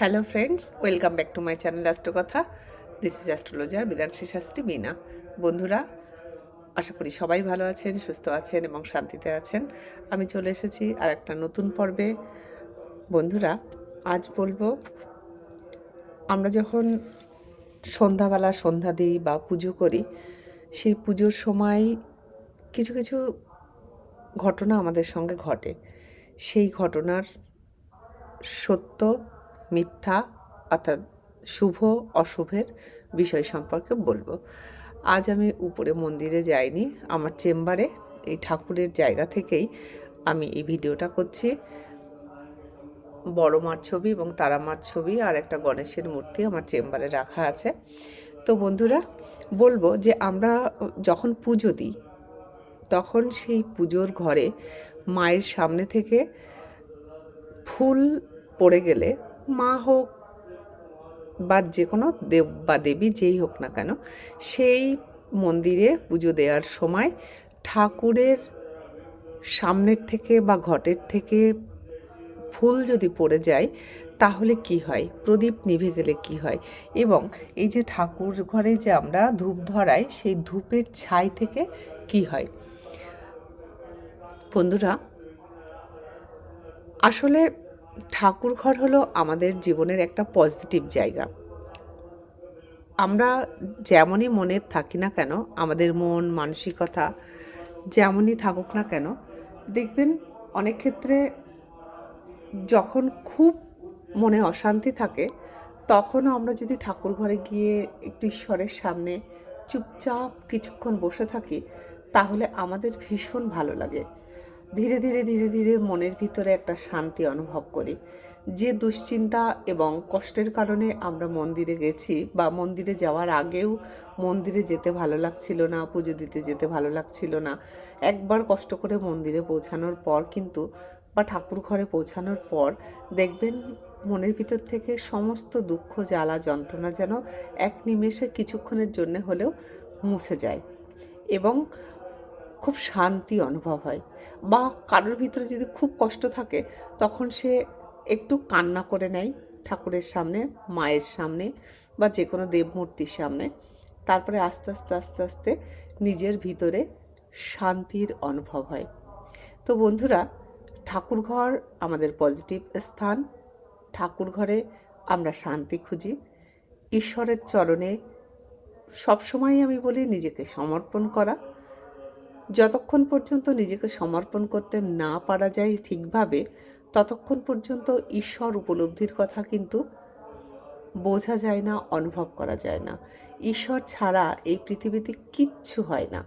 Hello friends welcome back to my channel Astrokatha this is astrologer Bidanshi Shastri Bina বন্ধুরা, আশা করি সবাই ভালো আছেন, সুস্থ আছেন এবং শান্তিতে আছেন। আমি চলে এসেছি আর একটা নতুন পর্বে। বন্ধুরা, আজ বলব, আমরা যখন সন্ধ্যাবেলা সন্ধ্যা দিই বা পুজো করি, সেই পুজোর সময় কিছু কিছু ঘটনা আমাদের সঙ্গে ঘটে। সেই ঘটনার সত্য মিথ্যা অর্থাৎ শুভ, অশুভের বিষয় সম্পর্কে বলব। আজ আমি উপরে মন্দিরে যাইনি, আমার চেম্বারে, এই ঠাকুরের জায়গা থেকেই আমি এই ভিডিওটা করছি। বড় মার ছবি এবং তারা মার ছবি আর একটা গণেশের মূর্তি আমার চেম্বারে রাখা আছে। তো বন্ধুরা, বলব যে আমরা যখন পুজো দিই, তখন সেই পুজোর ঘরে মায়ের সামনে থেকে ফুল পড়ে গেলে মা হোক বা যে কোনো দেব বা দেবী যেই হোক না কেন, সেই মন্দিরে পুজো দেওয়ার সময় ঠাকুরের সামনের থেকে বা ঘটের থেকে ফুল যদি পড়ে যায়, তাহলে কি হয়? প্রদীপ নিভে গেলে কি হয়? এবং এই যে ঠাকুর ঘরে যে আমরা ধূপ ধরাই, সেই ধূপের ছাই থেকে কি হয়? বন্ধুরা, আসলে ঠাকুর ঘর হলো আমাদের জীবনের একটা পজিটিভ জায়গা। আমরা যেমনই মনে থাকি না কেন, আমাদের মন, মানসিকতা যেমনই থাকুক না কেন, দেখবেন অনেক ক্ষেত্রে যখন খুব মনে অশান্তি থাকে, তখনও আমরা যদি ঠাকুর ঘরে গিয়ে একটু ঈশ্বরের সামনে চুপচাপ কিছুক্ষণ বসে থাকি, তাহলে আমাদের ভীষণ ভালো লাগে। ধীরে ধীরে ধীরে ধীরে মনের ভিতরে একটা শান্তি অনুভব করি। যে দুশ্চিন্তা এবং কষ্টের কারণে আমরা মন্দিরে গেছি বা মন্দিরে যাওয়ার আগেও মন্দিরে যেতে ভালো লাগছিল না, পুজো দিতে যেতে ভালো লাগছিল না। একবার কষ্ট করে মন্দিরে পৌঁছানোর পর কিন্তু বা ঠাকুর ঘরে পৌঁছানোর পর দেখবেন মনের ভিতর থেকে সমস্ত দুঃখ, জ্বালা, যন্ত্রণা যেন এক নিমেষে কিছুক্ষণের জন্য হলেও মুছে যায়। এবং খুব শান্তি অনুভব হয়। বা কারোর ভিতরে যদি খুব কষ্ট থাকে, তখন সে একটু কান্না করে নেয় ঠাকুরের সামনে, মায়ের সামনে বা যে কোনো দেবমূর্তির সামনে। তারপরে আস্তে আস্তে আস্তে আস্তে নিজের ভিতরে শান্তির অনুভব হয়। তো বন্ধুরা ঠাকুর ঘর আমাদের পজিটিভ স্থান। ঠাকুর ঘরে আমরা শান্তি খুঁজি। ঈশ্বরের চরণে সবসময় আমি বলি নিজেকে সমর্পণ করা। যতক্ষণ পর্যন্ত নিজেকে সমর্পণ করতে না পারা যায় ঠিকভাবে, ততক্ষণ পর্যন্ত ঈশ্বর উপলব্ধির কথা কিন্তু বোঝা যায় না, অনুভব করা যায় না। ঈশ্বর ছাড়া এই পৃথিবীতে কিচ্ছু হয় না,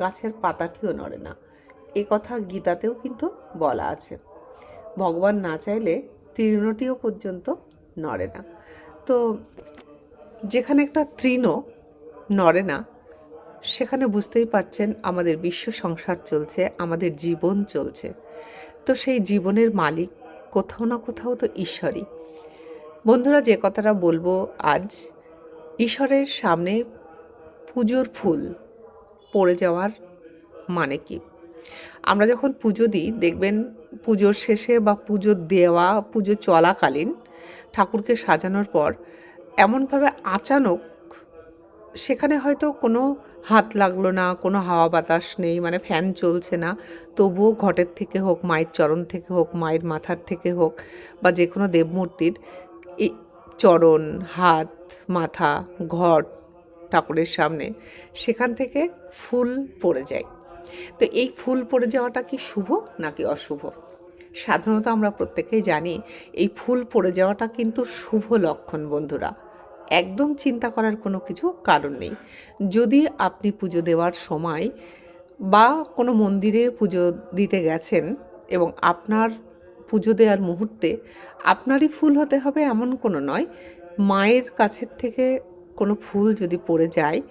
গাছের পাতাটিও নড়ে না। এ কথা গীতাতেও কিন্তু বলা আছে। ভগবান না চাইলে তৃণটিও পর্যন্ত নড়ে না। তো যেখানে একটা তৃণ নড়ে না সেখানে বুঝতেই পাচ্ছেন আমাদের বিশ্ব সংসার চলছে, আমাদের জীবন চলছে। তো সেই জীবনের মালিক কোথাও না কোথাও তো ঈশ্বরই। বন্ধুরা, যে কথাটা বলব আজ, ঈশ্বরের সামনে পুজোর ফুল পড়ে যাওয়ার মানে কি? আমরা যখন পুজো দিই, দেখবেন পুজোর শেষে বা পুজো দেওয়া, পুজো চলাকালীন ঠাকুরকে সাজানোর পর, এমনভাবে আচানক সেখানে হয়তো কোনো হাত লাগল না, কোনো হাওয়া বাতাস নেই মানে ফ্যান চলছে না। তবুও ঘটের থেকে হোক, মায়ের চরণ থেকে হোক, মায়ের মাথার থেকে হোক, বা যে কোনো দেবমূর্তির এই চরণ, হাত, মাথা ঘট ঠাকুরের সামনে, সেখান থেকে ফুল পড়ে যায়। তো এই ফুল পড়ে যাওয়াটা কি শুভ নাকি অশুভ? সাধারণত আমরা প্রত্যেকেই জানি, এই ফুল পড়ে যাওয়াটা কিন্তু শুভ লক্ষণ, বন্ধুরা। একদম চিন্তা করার কোনো কিছু কারণ নেই। যদি আপনি পুজো দেওয়ার সময় বা কোনো মন্দিরে পুজো দিতে গেছেন এবং আপনার পুজো দেওয়ার মুহূর্তে আপনারই ফুল হতে হবে এমন কোনো নয়। মায়ের কাছের থেকে কোনো ফুল যদি পড়ে যায়,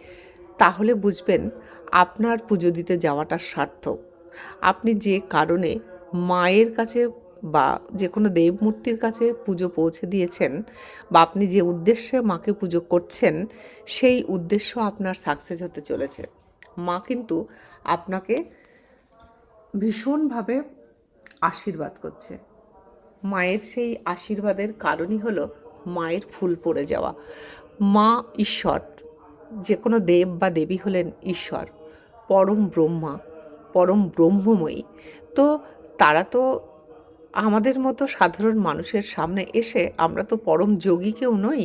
তাহলে বুঝবেন আপনার পুজো দিতে যাওয়াটা সার্থক। আপনি যে কারণে মায়ের কাছে বা যে কোনো দেবমূর্তির কাছে পুজো পৌঁছে দিয়েছেন বা আপনি যে উদ্দেশ্যে মাকে পুজো করছেন, সেই উদ্দেশ্য আপনার সাকসেস হতে চলেছে। মা কিন্তু আপনাকে ভীষণভাবে আশীর্বাদ করছে। মায়ের সেই আশীর্বাদের কারণই হলো মায়ের ফুল পড়ে যাওয়া। মা ঈশ্বর যে কোনো দেব বা দেবী হলেন ঈশ্বর, পরম ব্রহ্মা, পরম ব্রহ্মময়ী। তো তারা তো আমাদের মতো সাধারণ মানুষের সামনে এসে আমরা তো পরম যোগী কেউ নই,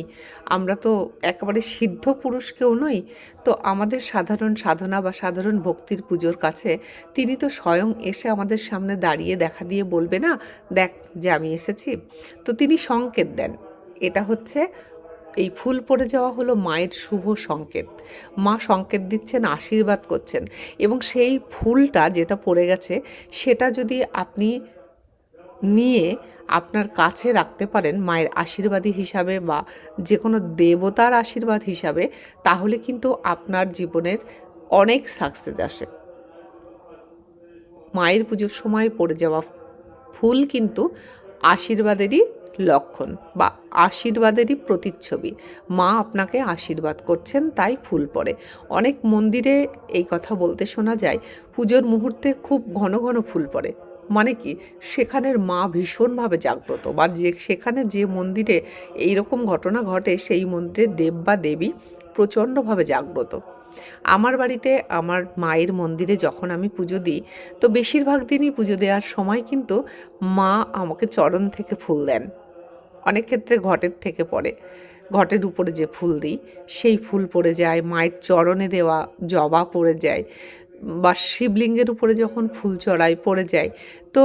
আমরা তো একেবারে সিদ্ধ পুরুষ কেউ নই, তো আমাদের সাধারণ সাধনা বা সাধারণ ভক্তির পুজোর কাছে তিনি তো স্বয়ং এসে আমাদের সামনে দাঁড়িয়ে দেখা দিয়ে বলবে, না, দেখ যে আমি এসেছি। তো তিনি সংকেত দেন। এটা হচ্ছে, এই ফুল পড়ে যাওয়া হলো মায়ের শুভ সংকেত। মা সংকেত দিচ্ছেন, আশীর্বাদ করছেন এবং সেই ফুলটা যেটা পড়ে গেছে, সেটা যদি আপনি নিয়ে আপনার কাছে রাখতে পারেন মায়ের আশীর্বাদী হিসাবে বা যে কোনো দেবতার আশীর্বাদ হিসাবে, তাহলে কিন্তু আপনার জীবনের অনেক সাকসেস আসে। মায়ের পুজোর সময় পড়ে যাওয়া ফুল কিন্তু আশীর্বাদেরই লক্ষণ বা আশীর্বাদেরই প্রতিচ্ছবি। মা আপনাকে আশীর্বাদ করছেন, তাই ফুল পড়ে। অনেক মন্দিরে এই কথা বলতে শোনা যায়, পুজোর মুহূর্তে খুব ঘন ঘন ফুল পড়ে। মানে কি? সেখানের মা ভীষণভাবে জাগ্রত বা যে সেখানে যে মন্দিরে এই রকম ঘটনা ঘটে, সেই মন্দিরে দেব বা দেবী প্রচণ্ডভাবে জাগ্রত। আমার বাড়িতে আমার মায়ের মন্দিরে যখন আমি পুজো দিই, তো বেশিরভাগ দিনই পুজো দেওয়ার সময় কিন্তু মা আমাকে চরণ থেকে ফুল দেন। অনেক ক্ষেত্রে ঘটের থেকে পড়ে। ঘটের উপরে যে ফুল দিই, সেই ফুল পড়ে যায়, মায়ের চরণে দেওয়া জবা পড়ে যায়। বা শিবলিঙ্গের উপরে যখন ফুল চড়াই পড়ে যায়, তো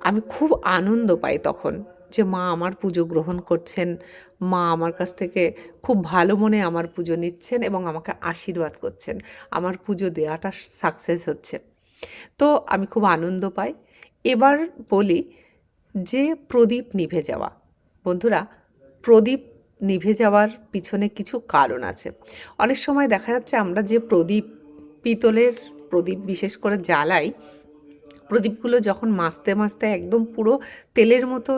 আমি খুব আনন্দ পাই তখন যে মা আমার পুজো গ্রহণ করছেন, মা আমার কাছ থেকে খুব ভালো মনে আমার পুজো নিচ্ছেন এবং আমাকে আশীর্বাদ করছেন, আমার পুজো দেওয়াটা সাকসেস হচ্ছে। তো আমি খুব আনন্দ পাই। এবার বলি যে প্রদীপ নিভে যাওয়া। বন্ধুরা, প্রদীপ নিভে যাওয়ার পিছনে কিছু কারণ আছে। অনেক সময় দেখা যাচ্ছে আমরা যে প্রদীপ, পিতলের প্রদীপ বিশেষ করে জ্বালাই, প্রদীপগুলো যখন মাছতে মাছতে একদম পুরো তেলের মতো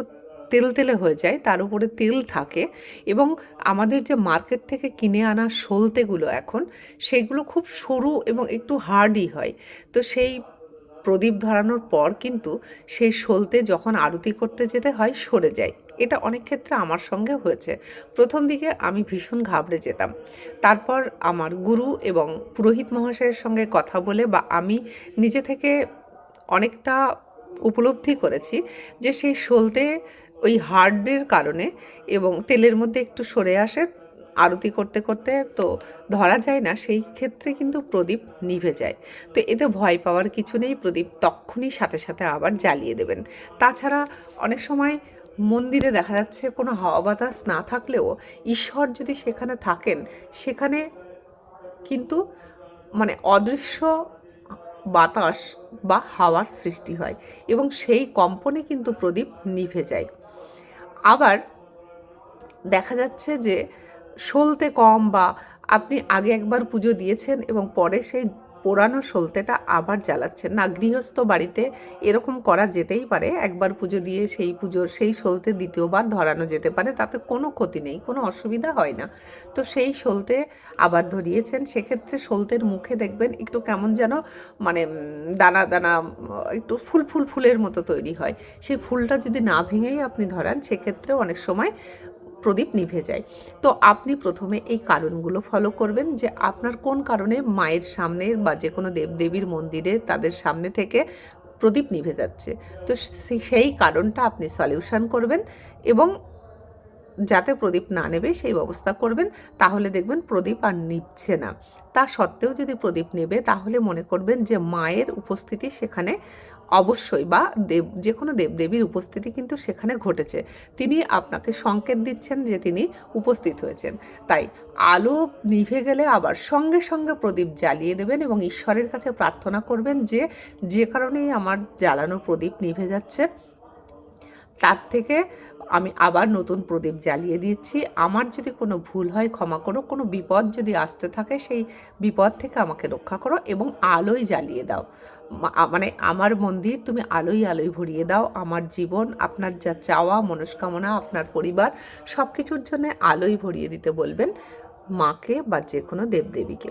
তেল তেলে হয়ে যায়, তার উপরে তেল থাকে এবং আমাদের যে মার্কেট থেকে কিনে আনা সলতেগুলো এখন সেইগুলো খুব সরু এবং একটু হার্ডই হয়। তো সেই প্রদীপ ধরানোর পর কিন্তু সেই সলতে যখন আরতি করতে যেতে হয়, সরে যায়। এটা অনেক ক্ষেত্রে আমার সঙ্গে হয়েছে। প্রথম দিকে আমি ভীষণ ঘাবড়ে যেতাম। তারপর আমার গুরু এবং পুরোহিত মহাশয়ের সঙ্গে কথা বলে বা আমি নিজে থেকে অনেকটা উপলব্ধি করেছি যে সেই সলতে ওই হার্ডের কারণে এবং তেলের মধ্যে একটু সরে আসে, আরতি করতে করতে তো ধরা যায় না, সেই ক্ষেত্রে কিন্তু প্রদীপ নিভে যায়। তো এতে ভয় পাওয়ার কিছু নেই, প্রদীপ তক্ষুনি সাথে সাথে আবার জ্বালিয়ে দেবেন। তাছাড়া অনেক সময় মন্দিরে দেখা যাচ্ছে কোনো হাওয়া বাতাস না থাকলেও ঈশ্বর যদি সেখানে থাকেন, সেখানে কিন্তু মানে অদৃশ্য বাতাস বা হাওয়ার সৃষ্টি হয় এবং সেই কম্পনে কিন্তু প্রদীপ নিভে যায়। আবার দেখা যাচ্ছে যে সলতে কম বা আপনি আগে একবার পুজো দিয়েছেন এবং পরে সেই পোড়ানো সলতেটা আবার জ্বালাচ্ছেন না, গৃহস্থ বাড়িতে এরকম করা যেতেই পারে। একবার পুজো দিয়ে সেই পুজোর, সেই সলতে দ্বিতীয়বার ধরানো যেতে পারে। তাতে কোনো ক্ষতি নেই, কোনো অসুবিধা হয় না। তো সেই সলতে আবার ধরিয়েছেন। সেক্ষেত্রে সলতের মুখে দেখবেন একটু কেমন যেন মানে দানা দানা, একটু ফুল ফুল, ফুলের মতো তৈরি হয়। সেই ফুলটা যদি না ভেঙেই আপনি ধরান সেক্ষেত্রে অনেক সময় প্রদীপ নিভে যায়। তো আপনি প্রথমে এই কারণগুলো ফলো করবেন যে আপনার কোন কারণে মায়ের সামনে বা যে কোনো দেবদেবীর মন্দিরে তাদের সামনে থেকে প্রদীপ নিভে যাচ্ছে। তো সেই কারণটা আপনি সলিউশন করবেন এবং যাতে প্রদীপ না নেবে সেই ব্যবস্থা করবেন। তাহলে দেখবেন প্রদীপ আর নিচ্ছে না। তা সত্ত্বেও যদি প্রদীপ নেবে তাহলে মনে করবেন যে মায়ের উপস্থিতি সেখানে অবশ্যই, বা দেব যে কোনো দেবদেবীর উপস্থিতি কিন্তু সেখানে ঘটেছে। তিনি আপনাকে সংকেত দিচ্ছেন যে তিনি উপস্থিত হয়েছেন। তাই আলো নিভে গেলে আবার সঙ্গে সঙ্গে প্রদীপ জ্বালিয়ে দেবেন এবং ঈশ্বরের কাছে প্রার্থনা করবেন যে যে কারণেই আমার জ্বালানো প্রদীপ নিভে যাচ্ছে, তার থেকে আমি আবার নতুন প্রদীপ জ্বালিয়ে দিচ্ছি। আমার যদি কোনো ভুল হয়, ক্ষমা করো, কোনো বিপদ যদি আসতে থাকে, সেই বিপদ থেকে আমাকে রক্ষা করো এবং আলোয় জ্বালিয়ে দাও। মানে আমার মন্দির তুমি আলোই আলোই ভরিয়ে দাও। আমার জীবন, আপনার যা চাওয়া, মনস্কামনা, আপনার পরিবার সব কিছুর জন্য আলোই ভরিয়ে দিতে বলবেন মাকে বা যে কোনো দেবদেবীকে।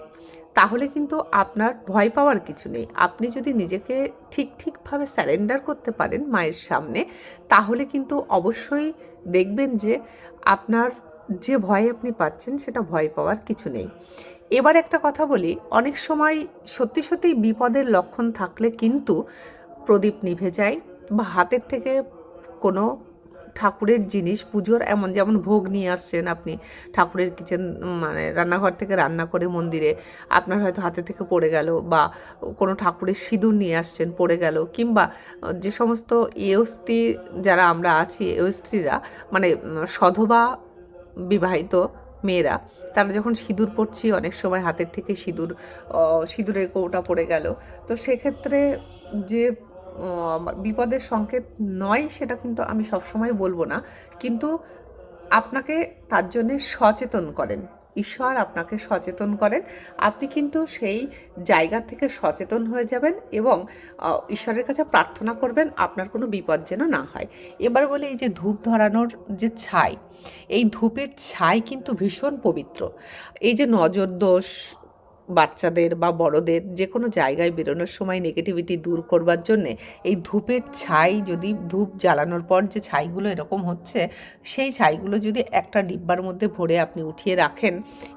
তাহলে কিন্তু আপনার ভয় পাওয়ার কিছু নেই। আপনি যদি নিজেকে ঠিক ঠিকভাবে স্যারেন্ডার করতে পারেন মায়ের সামনে, তাহলে কিন্তু অবশ্যই দেখবেন যে আপনার যে ভয় আপনি পাচ্ছেন, সেটা ভয় পাওয়ার কিছু নেই। এবার একটা কথা বলি, অনেক সময় সত্যি সত্যি বিপদের লক্ষণ থাকলে কিন্তু প্রদীপ নিভে যায় বা হাতের থেকে কোনো ঠাকুরের জিনিস, পুজোর এমন যেমন ভোগ নিয়ে আসছেন আপনি, ঠাকুরের কিচেন মানে রান্নাঘর থেকে রান্না করে মন্দিরে আপনার হয়তো হাতে থেকে পড়ে গেল বা কোনো ঠাকুরের সিঁদুর নিয়ে আসছেন, পড়ে গেল কিংবা যে সমস্ত এয়স্ত্রী যারা আমরা আছি এয়স্ত্রীরা মানে সধবা বিবাহিত মেয়েরা তারা যখন সিঁদুর পড়ছি, অনেক সময় হাতের থেকে সিঁদুর সিঁদুরের কৌটা পড়ে গেল। তো সেক্ষেত্রে যে বিপদের সংকেত নয়, সেটা কিন্তু আমি সবসময় বলব না। কিন্তু আপনাকে তার জন্যে সচেতন করেন। ঈশ্বর আপনাকে সচেতন করেন। আপনি কিন্তু সেই জায়গা থেকে সচেতন হয়ে যাবেন এবং ঈশ্বরের কাছে প্রার্থনা করবেন আপনার কোনো বিপদ যেন না হয়। এবার বলে এই যে ধূপ ধরানোর যে ছাই, এই ধূপের ছাই কিন্তু ভীষণ পবিত্র। এই যে নজর দোষ বাচ্চাদের বা বড়দের যে কোনো জায়গায় বেরোনোর সময় নেগেটিভিটি দূর করবার জন্যে এই ধূপের ছাই যদি, ধূপ জ্বালানোর পর যে ছাইগুলো এরকম হচ্ছে, সেই ছাইগুলো যদি একটা ডিব্বার মধ্যে ভরে আপনি উঠিয়ে রাখেন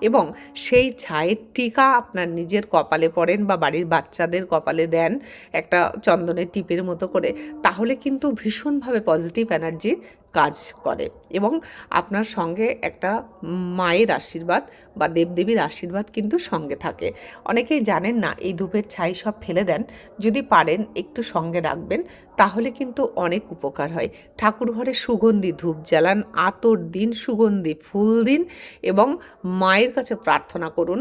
এবং সেই ছাইয়ের টিকা আপনার নিজের কপালে পড়েন বা বাড়ির বাচ্চাদের কপালে দেন একটা চন্দনের টিপের মতো করে, তাহলে কিন্তু ভীষণভাবে পজিটিভ এনার্জি কাজ করে এবং আপনার সঙ্গে একটা মায়ের আশীর্বাদ বা দেবদেবীর আশীর্বাদ কিন্তু সঙ্গে থাকে। অনেকেই জানেন না, এই ধূপের ছাই সব ফেলে দেন। যদি পারেন, একটু সঙ্গে রাখবেন, তাহলে কিন্তু অনেক উপকার হয়। ঠাকুর ঘরে সুগন্ধি ধূপ জ্বালান, আতর দিন, সুগন্ধি ফুল দিন এবং মায়ের কাছে প্রার্থনা করুন,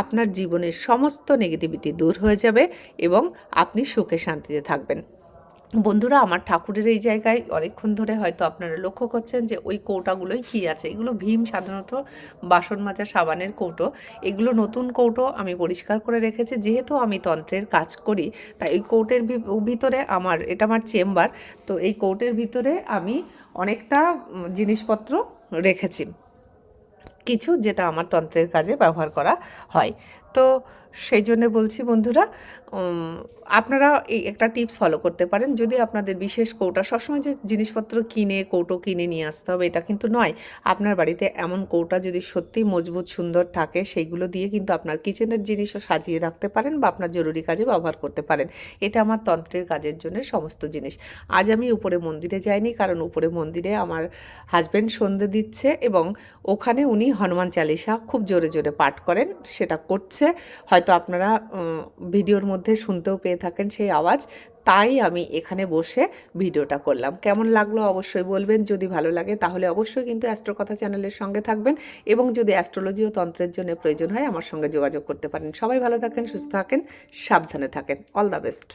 আপনার জীবনের সমস্ত নেগেটিভিটি দূর হয়ে যাবে এবং আপনি সুখে শান্তিতে থাকবেন। বন্ধুরা, আমার ঠাকুরের এই জায়গায় অনেকক্ষণ ধরে হয়তো আপনারা লক্ষ্য করছেন যে ওই কৌটাগুলোই কী আছে। এগুলো ভীম সাধারণত বাসন মাজা সাবানের কৌটো। এগুলো নতুন কৌটো আমি পরিষ্কার করে রেখেছি। যেহেতু আমি তন্ত্রের কাজ করি, তাই ওই কৌটের ভিতরে আমার, এটা আমার চেম্বার। তো এই কৌটের ভিতরে আমি অনেকটা জিনিসপত্র রেখেছি। কিছু যেটা আমার তন্ত্রের কাজে ব্যবহার করা হয়। তো সেই জন্য বলছি, বন্ধুরা আপনারা এই একটা টিপস ফলো করতে পারেন। যদি আপনাদের বিশেষ কৌটা, সবসময় যে জিনিসপত্র কিনে, কৌটো কিনে নিয়ে আসতে হবে, এটা কিন্তু নয়। আপনার বাড়িতে এমন কৌটা যদি সত্যি মজবুত, সুন্দর থাকে, সেইগুলো দিয়ে কিন্তু আপনার কিচেনের জিনিসও সাজিয়ে রাখতে পারেন বা আপনার জরুরি কাজে ব্যবহার করতে পারেন। এটা আমার তন্ত্রের কাজের জন্য সমস্ত জিনিস। আজ আমি উপরে মন্দিরে যাইনি, কারণ উপরে মন্দিরে আমার হাজব্যান্ড সন্ধে দিচ্ছে এবং ওখানে উনি হনুমান চালিসা খুব জোরে জোরে পাঠ করেন, সেটা করছে। হয়তো আপনারা ভিডিওর মধ্যে শুনতেও পেয়ে থাকেন সেই আওয়াজ, তাই আমি এখানে বসে ভিডিওটা করলাম। কেমন লাগল অবশ্যই বলবেন, যদি ভালো লাগে তাহলে অবশ্যই কিন্তু অ্যাস্ট্রো কথা চ্যানেলের সঙ্গে থাকবেন এবং যদি অ্যাস্ট্রোলজি ও তন্ত্রের জন্য প্রয়োজন হয় আমার সঙ্গে যোগাযোগ করতে পারেন। সবাই ভালো থাকেন, সুস্থ থাকেন, সাবধানে থাকেন। All the best